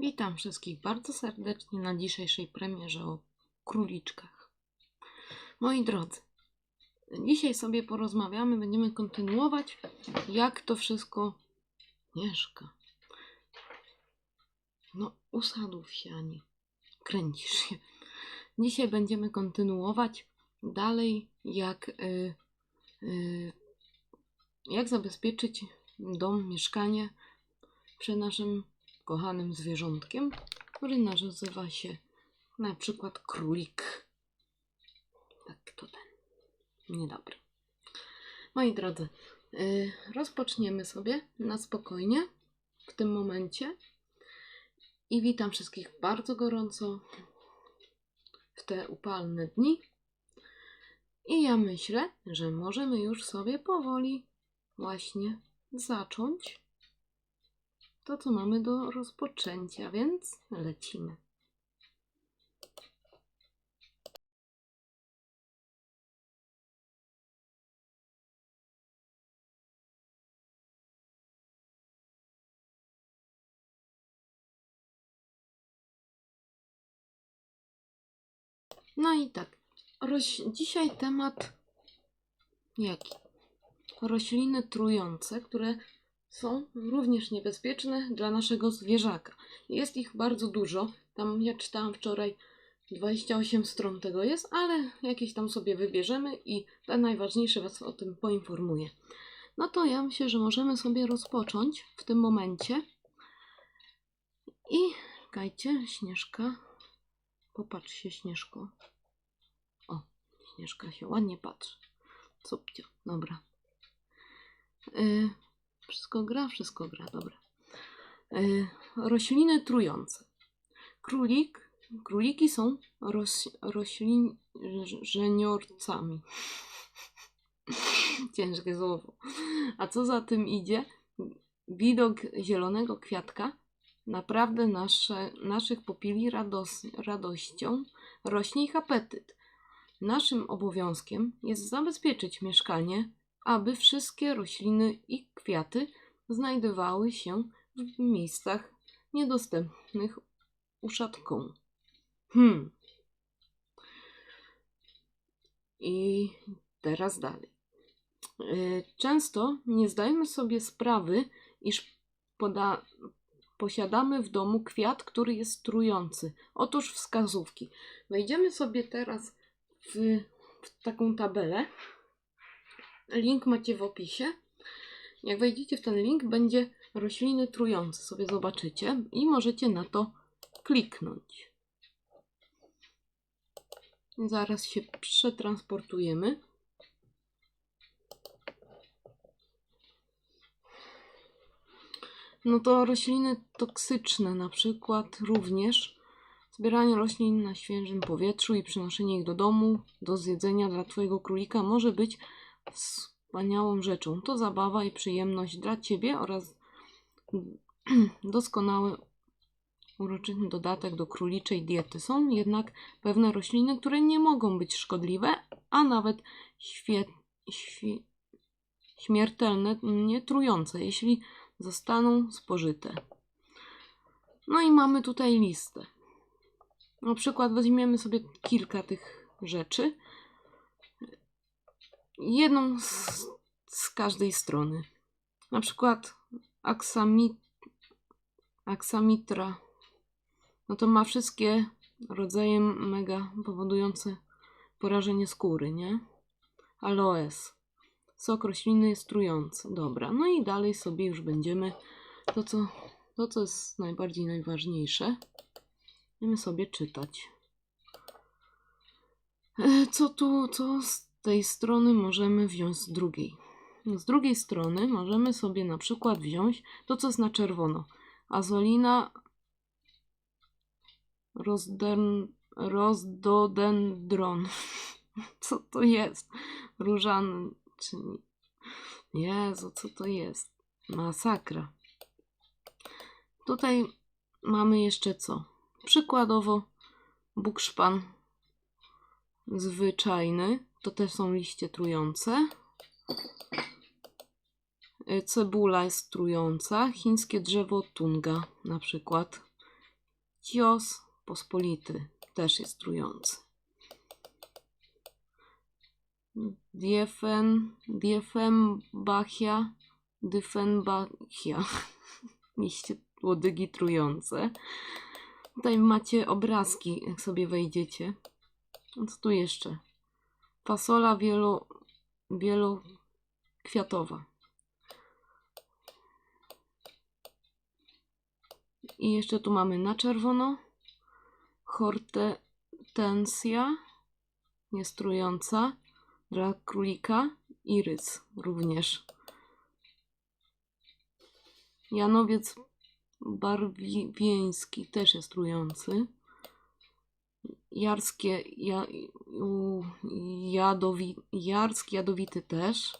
Witam wszystkich bardzo serdecznie na dzisiejszej premierze o króliczkach. Moi drodzy, dzisiaj sobie porozmawiamy, będziemy kontynuować, jak to wszystko mieszka. No, usadów się, a nie kręcisz się. Dzisiaj będziemy kontynuować dalej, jak, y, y, jak zabezpieczyć dom, mieszkanie przy naszym kochanym zwierzątkiem, który nazywa się na przykład królik. Tak, to ten. Niedobry. Moi drodzy, yy, rozpoczniemy sobie na spokojnie w tym momencie. I witam wszystkich bardzo gorąco w te upalne dni. I ja myślę, że możemy już sobie powoli właśnie zacząć to, co mamy do rozpoczęcia, więc lecimy. No i tak, roś... dzisiaj temat jaki? Rośliny trujące, które są również niebezpieczne dla naszego zwierzaka. Jest ich bardzo dużo. Tam ja czytałam wczoraj 28 stron tego jest, ale jakieś tam sobie wybierzemy i te najważniejsze Was o tym poinformuję. No to ja myślę, że możemy sobie rozpocząć w tym momencie. I czekajcie, Śnieżka. Popatrz się, Śnieżko. O, Śnieżka się ładnie patrzy. Subcio, dobra. Yy, wszystko gra, wszystko gra, dobra. Yy, rośliny trujące. Królik, króliki są roś, rośliniorcami. Ciężkie słowo. A co za tym idzie? Widok zielonego kwiatka naprawdę nasze, naszych popili rados, radością, rośnie ich apetyt. Naszym obowiązkiem jest zabezpieczyć mieszkanie aby wszystkie rośliny i kwiaty znajdowały się w miejscach niedostępnych uszatkom. Hmm. I teraz dalej. Y, często nie zdajemy sobie sprawy, iż poda, posiadamy w domu kwiat, który jest trujący. Otóż wskazówki. Wejdziemy sobie teraz w, w taką tabelę. Link macie w opisie. Jak wejdziecie w ten link, będzie rośliny trujące. Sobie zobaczycie i możecie na to kliknąć. Zaraz się przetransportujemy. No to rośliny toksyczne, na przykład również zbieranie roślin na świeżym powietrzu i przynoszenie ich do domu, do zjedzenia dla Twojego królika może być wspaniałą rzeczą. To zabawa i przyjemność dla Ciebie oraz doskonały uroczysty dodatek do króliczej diety. Są jednak pewne rośliny, które nie mogą być szkodliwe, a nawet świe, śmiertelne, nie trujące, jeśli zostaną spożyte. No i mamy tutaj listę. Na przykład weźmiemy sobie kilka tych rzeczy jedną z, z każdej strony. Na przykład aksamit, aksamitra, no to ma wszystkie rodzaje mega powodujące porażenie skóry, nie? Aloes. Sok rośliny jest trujący. Dobra, no i dalej sobie już będziemy to, co, to, co jest najbardziej najważniejsze, będziemy sobie czytać. E, co tu, co tej strony możemy wziąć z drugiej. Z drugiej strony możemy sobie na przykład wziąć to, co jest na czerwono. Azolina rozdern, rozdodendron. Co to jest? Różan... Czy... Jezu, co to jest? Masakra. Tutaj mamy jeszcze co? Przykładowo bukszpan zwyczajny to też są liście trujące. Y, cebula jest trująca. Chińskie drzewo tunga na przykład. Cios pospolity też jest trujący. Diefen, Diefenbachia, Dyfenbachia. Liście łodygi trujące. Tutaj macie obrazki, jak sobie wejdziecie. Co tu jeszcze? Fasola wielo, wielokwiatowa. I jeszcze tu mamy na czerwono hortensia, jest trująca, dla królika i rys również. Janowiec barwieński też jest trujący. Jarskie, ja, jadowi, jarsk jadowity też.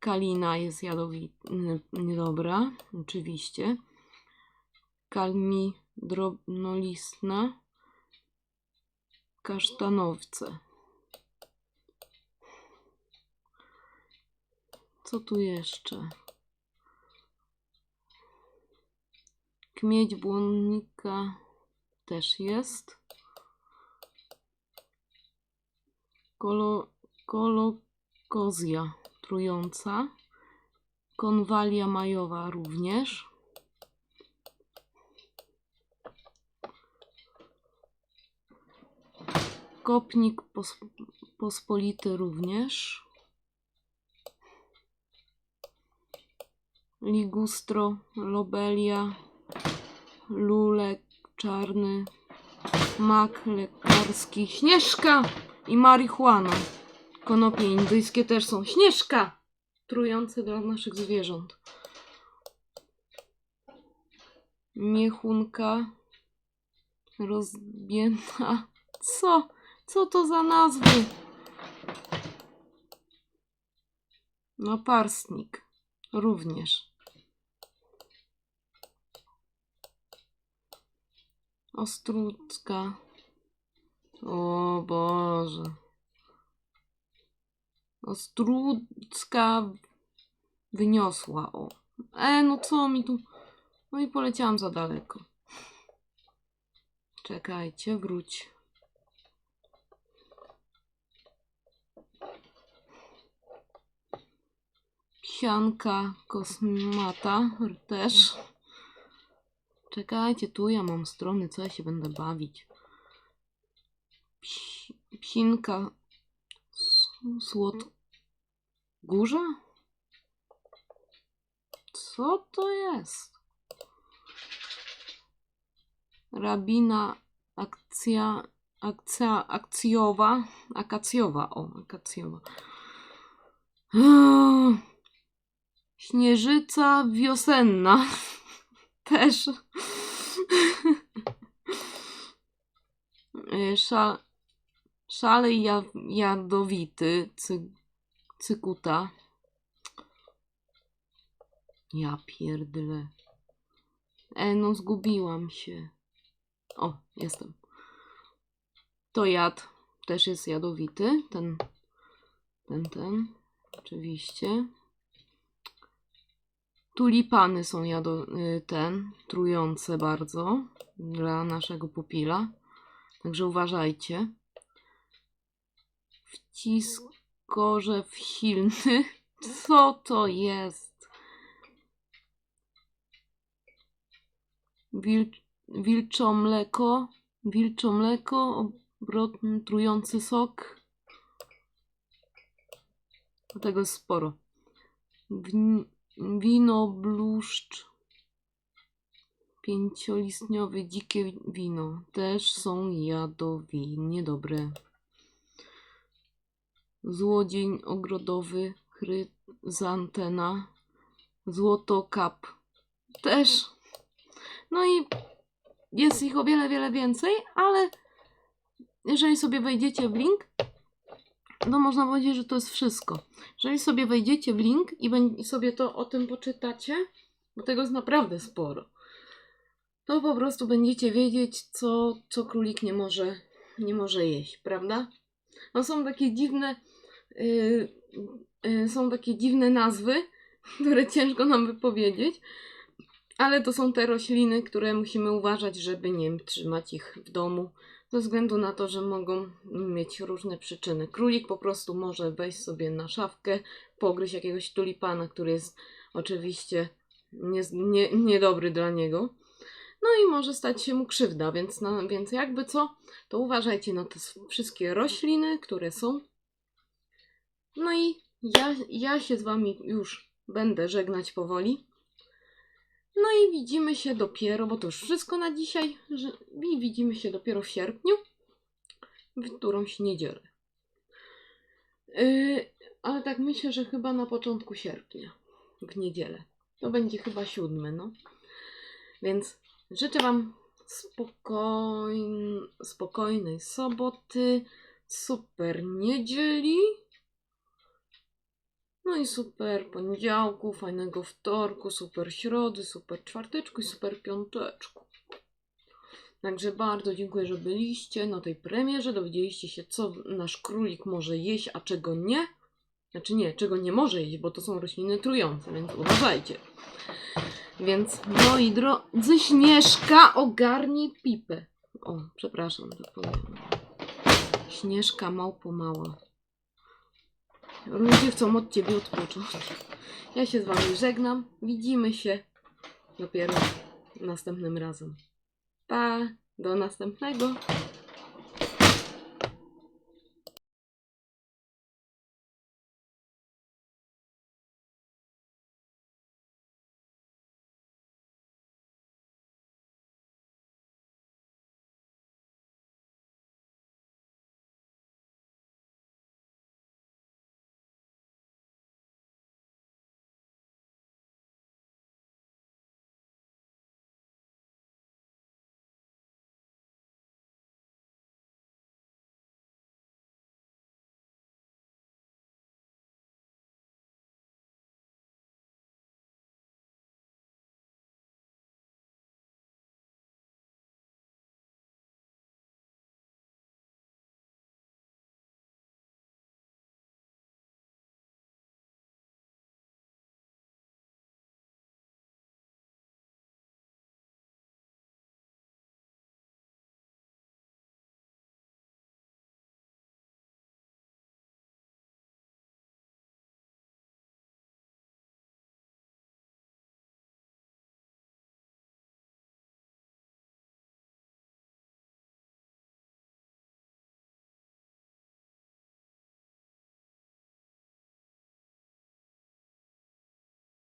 Kalina jest jadowita, niedobra, oczywiście. Kalmi drobnolistna. Kasztanowce. Co tu jeszcze? Kmieć błonnika też jest. Kolo, kolokozja trująca. Konwalia majowa również. Kopnik pos, pospolity również. Ligustro, lobelia, lulek czarny, mak lekarski, śnieżka i marihuana. Konopie indyjskie też są. Śnieżka! Trujące dla naszych zwierząt. Miechunka rozbiena. Co? Co to za nazwy? Naparstnik również. Ostrucka. O Boże. Ostrucka wyniosła. O. E, no co mi tu. No i poleciałam za daleko. Czekajcie, wróć. Psianka kosmata też. Czekajcie, tu ja mam strony, co ja się będę bawić. Psi, psinka słod... Górza? Co to jest? Rabina akcja, akcja, akcjowa, akacjowa, o, akacjowa. Śnieżyca wiosenna. Też. Y, Sza, szalej ja, jadowity. Cy, cykuta. Ja pierdyle. E, no zgubiłam się. O, jestem. To jad. Też jest jadowity. Ten, ten, ten. Oczywiście. Tulipany są jado, y, ten, trujące bardzo dla naszego pupila. Także uważajcie. Wcisk korzew silny. Co to jest? Wil, wilczo mleko. Wilczo mleko. Obrotny, trujący sok. Tego jest sporo. Win, wino bluszcz. Pięciolistniowy dzikie wino. Też są jadowi. Niedobre. Złodzień ogrodowy. Chryzantena. Złotokap. Też. No i jest ich o wiele, wiele więcej, ale jeżeli sobie wejdziecie w link, to można powiedzieć, że to jest wszystko. Jeżeli sobie wejdziecie w link i sobie to o tym poczytacie, bo tego jest naprawdę sporo, to po prostu będziecie wiedzieć, co, co królik nie może, nie może jeść, prawda? No są takie dziwne, są takie dziwne nazwy, które ciężko nam wypowiedzieć, Ale to są te rośliny, które musimy uważać, żeby nie trzymać ich w domu, ze względu na to, że mogą mieć różne przyczyny. Królik po prostu może wejść sobie na szafkę, pogryźć jakiegoś tulipana, który jest oczywiście nie, nie, niedobry dla niego. No i może stać się mu krzywda, więc, no, więc jakby co, to uważajcie na te wszystkie rośliny, które są. No i ja, ja się z Wami już będę żegnać powoli. No i widzimy się dopiero, bo to już wszystko na dzisiaj. I widzimy się dopiero w sierpniu, w którąś niedzielę. Yy, ale tak myślę, że chyba na początku sierpnia, w niedzielę. To będzie chyba siódmy, no. Więc życzę Wam spokojn... spokojnej soboty, super niedzieli. No i super poniedziałku, fajnego wtorku, super środy, super czwarteczku i super piąteczku. Także bardzo dziękuję, że byliście na tej premierze. Dowiedzieliście się, co nasz królik może jeść, a czego nie. Znaczy nie, czego nie może jeść, bo to są rośliny trujące, więc uważajcie. Więc moi drodzy, Śnieżka ogarnij pipę. O, przepraszam, tak powiem. Śnieżka małpo mała. Ludzie chcą od ciebie odpocząć. Ja się z wami żegnam. Widzimy się dopiero następnym razem. Pa, do następnego.